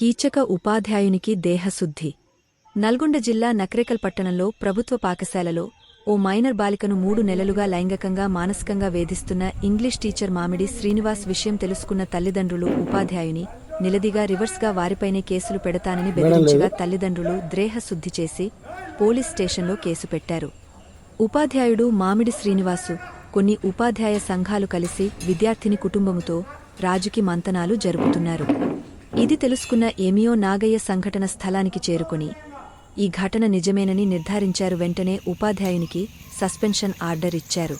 కీచక ఉపాధ్యాయునికి దేహశుద్ధి. నల్గొండ జిల్లా నక్రేకల్ పట్టణంలో ప్రభుత్వ పాఠశాలలో ఓ మైనర్ బాలికను మూడు నెలలుగా లైంగికంగా మానసికంగా వేధిస్తున్న ఇంగ్లీష్ టీచర్ మామిడి శ్రీనివాస్ విషయం తెలుసుకున్న తల్లిదండ్రులు ఉపాధ్యాయుని నిలదిగా రివర్స్గా వారిపైనే కేసులు పెడతానని బెదిరించగా తల్లిదండ్రులు ద్రేహశుద్ధి చేసి పోలీస్ స్టేషన్లో కేసు పెట్టారు. ఉపాధ్యాయుడు మామిడి శ్రీనివాసు కొన్ని ఉపాధ్యాయ సంఘాలు కలిసి విద్యార్థిని కుటుంబముతో రాజుకి మంతనాలు జరుపుతున్నారు. ఇది తెలుసుకున్న ఏమియో నాగయ్య సంఘటన స్థలానికి చేరుకుని ఈ ఘటన నిజమేనని నిర్ధారించారు వెంటనే ఉపాధ్యాయునికి సస్పెన్షన్ ఆర్డర్ ఇచ్చారు.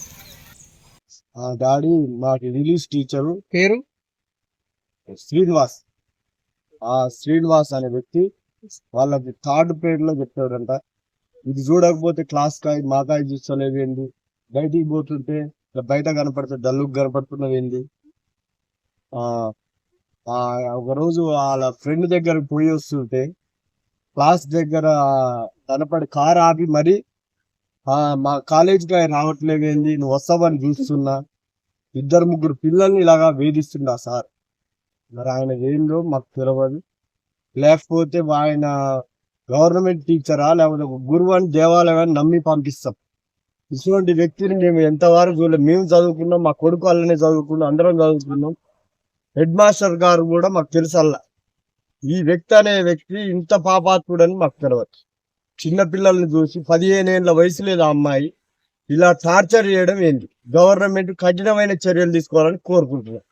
ఆ డాడీ మాకు ఇంగ్లీష్ టీచరు. పేరు? శ్రీనివాస్. ఆ శ్రీనివాస్ అనే వ్యక్తి వాళ్ళకి థర్డ్ పీరియడ్లో చెప్పాడంట. ఇది చూడకపోతే క్లాస్ కాయ మాకాయ చూస్తలేవేంది బయటికి పోతుంటే బయట కనపడితే డల్లుకు కనపడుతున్నవేంది ఆ ఆ ఒకరోజు వాళ్ళ ఫ్రెండ్ దగ్గర పోయి వస్తుంటే క్లాస్ దగ్గర కనపడి కార్ ఆపి మరి మా కాలేజీకి రావట్లేదు ఏంది నువ్వు వస్తావని చూస్తున్నా ఇద్దరు ముగ్గురు పిల్లల్ని ఇలాగా వేధిస్తుండా సార్. మరి ఆయన ఏందో మాకు తెలియదు లేకపోతే ఆయన గవర్నమెంట్ టీచరా లేకపోతే ఒక గురువు అని దేవాలయాన్ని నమ్మి పంపిస్తాం. ఇటువంటి వ్యక్తిని మేము ఎంతవరకు చూడలేదు. మేము చదువుకున్నాం మా కొడుకు వాళ్ళనే చదువుకున్నాం అందరం చదువుకున్నాం. హెడ్ మాస్టర్ గారు కూడా మాకు తెలుసల్లా ఈ వ్యక్తి అనే వ్యక్తి ఇంత పాపాత్ముడని మాకు తెలియదు చిన్నపిల్లల్ని చూసి పదిహేను ఏళ్ళ వయసు లేదు అమ్మాయి ఇలా టార్చర్ చేయడం ఏంది గవర్నమెంట్ కఠినమైన చర్యలు తీసుకోవాలని కోరుకుంటున్నాం.